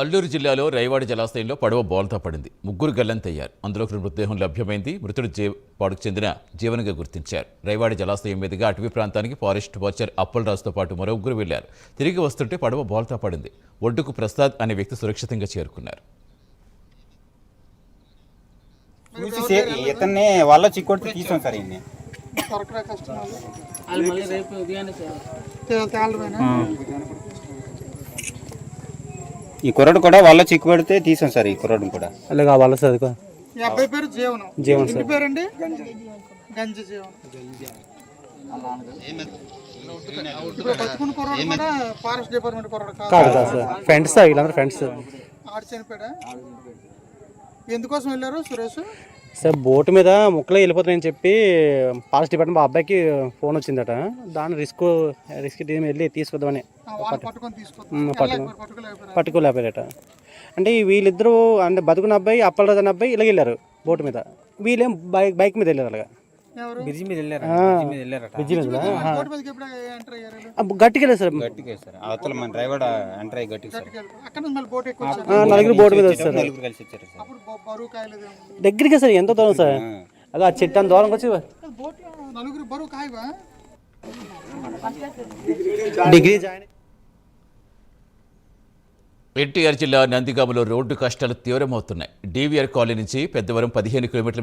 అల్లూరు జిల్లాలో రైవాడ జలాశయంలో పడవ బోల్తా పడింది. ముగ్గురు గల్లంతయ్యారు. అందులో ఒకరి మృతదేహం లభ్యమైంది. మృతుడు జీ పాడుకు చెందిన జీవనంగా గుర్తించారు. రైవాడ జలాశయం మీదుగా అటవీ ప్రాంతానికి ఫారెస్ట్ వాచర్ అప్పలరాజుతో పాటు మరో ముగ్గురు వెళ్ళారు తిరిగి వస్తుంటే పడవ బోల్తా పడింది. ఒడ్డుకు ప్రసాద్ అనే వ్యక్తి సురక్షితంగా చేరుకున్నారు. ఇతన్ని చిక్కొడితే తీసాం సార్ ఈయన్ని రేపు ఉదయాన్నే ఈ కుర్రాడు కూడా వల్ల చిక్కు పెడితే తీసాం సార్ ఈ కుర్రాడు కూడా. అలాగే సార్ అదిగో. ఈ అబ్బాయి పేరు జీవనం. జీవన్ ఇంటి పేరండి? గంజి. జీవనం. ఇప్పుడు బతుకున్న కుర్రాడు కూడా ఫారెస్ట్ డిపార్ట్మెంట్ కుర్రాడు కాదు. కాదు కాదు సార్. ఫ్రెండ్స్ సార్ వీళ్ళందరూ ఫ్రెండ్స్ ఆడు చనిపోయాడా? ఎందుకోసం వెళ్ళారు సురేష్? సార్ బోటు మీద ముక్కలు వెళ్ళిపోతున్నాయని చెప్పి ఫారెస్ట్ డిపార్ట్మెంట్ మా అబ్బాయికి ఫోన్ వచ్చిందట. దాని రిస్క్ రిస్క్ టీం వెళ్ళి పట్టుకోలేకపోయారు పట్టుకోలేకపోయారట. అంటే వీళ్ళిద్దరూ అంటే బతుకున్న అబ్బాయి అప్పలరాజు అబ్బాయి ఇలా వెళ్ళారు బోటు మీద. వీళ్ళేం బైక్ బైక్ మీద వెళ్ళారు అలాగా. బ్రిడ్జి మీద వెళ్ళారు ఆ. బ్రిడ్జి మీద వెళ్ళారట. బ్రిడ్జి మీద బోట్ మీదకి ఎప్పుడు ఎంటర్ అయ్యారు? వీళ్ళు? ఆ, గట్టిగా వెళ్ళారు సార్. గట్టిగా సార్. అవతల మన డ్రైవర్ ఎంటర్ అయ్యి గట్టిగా సార్ వెళ్ళారు. అక్కడ నుంచి మళ్ళీ బోట్ ఎక్కువ ఆ, నలుగురు బోటు మీద వస్తారు నలుగురు కలిసి వచ్చారు సార్. అప్పుడు బ- బరువు కాయలేదు దగ్గరికి సార్ ఎంత దూరం సార్? అదే ఆ చెట్టు అంత దూరం వచ్చి బోట్ నలుగురు బరువు కాయవా? డిగ్రీ జాయిన్ ఎన్టీఆర్ జిల్లా నందిగామలో రోడ్డు కష్టాలు తీవ్రమవుతున్నాయి. డీవీఆర్ కాలనీ నుంచి పెద్దవరం పదిహేను కిలోమీటర్ల మేర